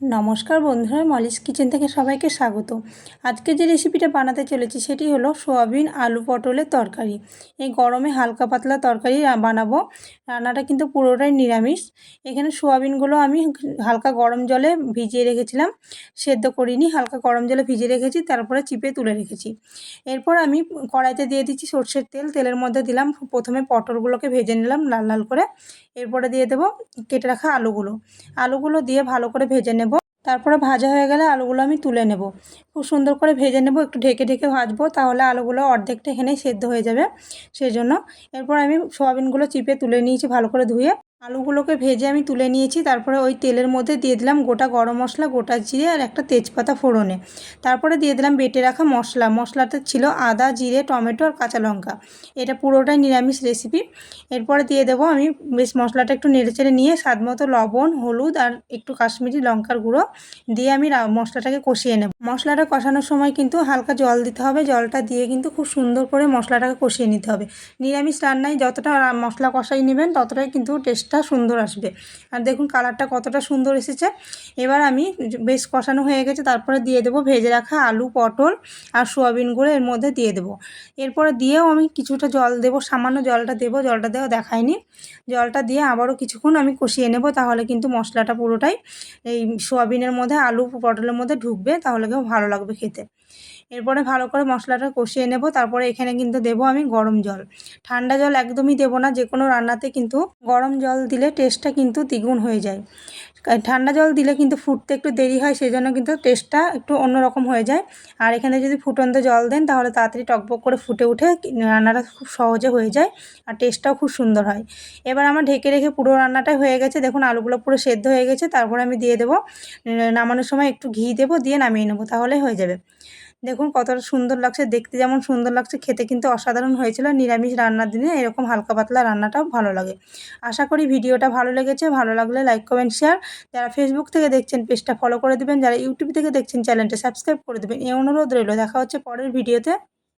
নমস্কার বন্ধুরা, Molly's kitchen থেকে সবাইকে স্বাগত। আজকে যে রেসিপিটা বানাতে চলেছি সেটি হলো সোয়াবিন আলু পটলের তরকারি। এই গরমে হালকা পাতলা তরকারি বানাবো। রান্নাটা কিন্তু পুরোটাই নিরামিষ। এখানে সোয়াবিনগুলো আমি হালকা গরম জলে ভিজিয়ে রেখেছিলাম, সেদ্ধ করিনি, হালকা গরম জলে ভিজিয়ে রেখেছি, তারপরে চিপে তুলে রেখেছি। এরপর আমি কড়াইতে দিয়ে দিচ্ছি সর্ষের তেল, তেলের মধ্যে দিলাম প্রথমে পটলগুলোকে ভেজে নিলাম লাল লাল করে। এরপরে দিয়ে দেবো কেটে রাখা আলুগুলো। আলুগুলো দিয়ে ভালো করে ভেজে নেব। তারপরে ভাজা হয়ে গেলে আলুগুলো আমি তুলে নেব। খুব সুন্দর করে ভেজে নেব, একটু ঢেকে ঢেকে ভাজবো, তাহলে আলুগুলো অর্ধেকটা এখানেই সেদ্ধ হয়ে যাবে। সেই জন্য এরপর আমি সোয়াবিনগুলো চিপে তুলে নিয়েছি ভালো করে ধুয়ে। আলুগুলোকে ভেজে আমি তুলে নিয়েছি, তারপরে ওই তেলের মধ্যে দিয়ে দিলাম গোটা গরম মশলা, গোটা জিরে আর একটা তেজপাতা ফোড়নে। তারপরে দিয়ে দিলাম বেটে রাখা মশলা, মশলাতে ছিল আদা, জিরে, টমেটো আর কাঁচা লঙ্কা। এটা পুরোটাই নিরামিষ রেসিপি। এরপরে দিয়ে দেবো আমি বেশ মশলাটা একটু নেড়েচেড়ে নিয়ে স্বাদ মতো লবণ, হলুদ আর একটু কাশ্মীরি লঙ্কার গুঁড়ো দিয়ে আমি মশলাটাকে কষিয়ে নেব। মশলাটা কষানোর সময় কিন্তু হালকা জল দিতে হবে, জলটা দিয়ে কিন্তু খুব সুন্দর করে মশলাটাকে কষিয়ে নিতে হবে। নিরামিষ রান্নায় যতটা মশলা কষাই নেবেন, ততটাই কিন্তু টেস্টটা সুন্দর আসবে। আর দেখুন কালারটা কতটা সুন্দর এসেছে। এবার আমি বেশ কষানো হয়ে গেছে, তারপরে দিয়ে দেবো ভেজে রাখা আলু, পটল আর সোয়াবিনগুলো এর মধ্যে দিয়ে দেবো। এরপরে দিয়েও আমি কিছুটা জল দেবো, সামান্য জলটা দেবো, জলটা দেওয়া দেখায়নি। জলটা দিয়ে আবারও কিছুক্ষণ আমি কষিয়ে নেব, তাহলে কিন্তু মশলাটা পুরোটাই এই সোয়াবিনের মধ্যে, আলু, পটলের মধ্যে ঢুকবে, তাহলে কেউ ভালো লাগবে খেতে। এরপরে ভালো করে মশলাটা কষিয়ে নেব, তারপরে এখানে কিন্তু দেবো আমি গরম জল। ঠান্ডা জল একদমই দেবো না যে কোনো রান্নাতে কিন্তু গরম জল দিলে টেস্টটা কিন্তু দ্বিগুণ হয়ে যায়। ঠান্ডা জল দিলে কিন্তু ফুটতে একটু দেরি হয় সেই জন্য কিন্তু টেস্টটা একটু অন্যরকম হয়ে যায়। আর এখানে যদি ফুটন্ত জল দেন, তাহলে তাড়াতাড়ি টকবক করে ফুটে উঠে রান্নাটা খুব সহজে হয়ে যায় আর টেস্টটাও খুব সুন্দর হয়। এবার আমার ঢেকে রেখে পুরো রান্নাটাই হয়ে গেছে। দেখুন, আলুগুলো পুরো সেদ্ধ হয়ে গেছে। তারপরে আমি দিয়ে দেবো। নামানোর সময় একটু ঘি দেবো, দিয়ে নামিয়ে নেব, তাহলেই হয়ে যাবে। দেখুন কতটা সুন্দর লাগছে, দেখতে যেমন সুন্দর লাগছে, খেতে কিন্তু অসাধারণ হয়েছিল। নিরামিষ রান্নার দিনে এরকম হালকা পাতলা রান্নাটাও ভালো লাগে। আশা করি ভিডিওটা ভালো লেগেছে, ভালো লাগলে লাইক, কমেন্ট, শেয়ার। যারা ফেসবুক থেকে দেখছেন, পেজটা ফলো করে দেবেন। যারা ইউটিউব থেকে দেখছেন, চ্যানেলটা সাবস্ক্রাইব করে দেবেন। এই অনুরোধ রইল, দেখা হচ্ছে পরের ভিডিওতে।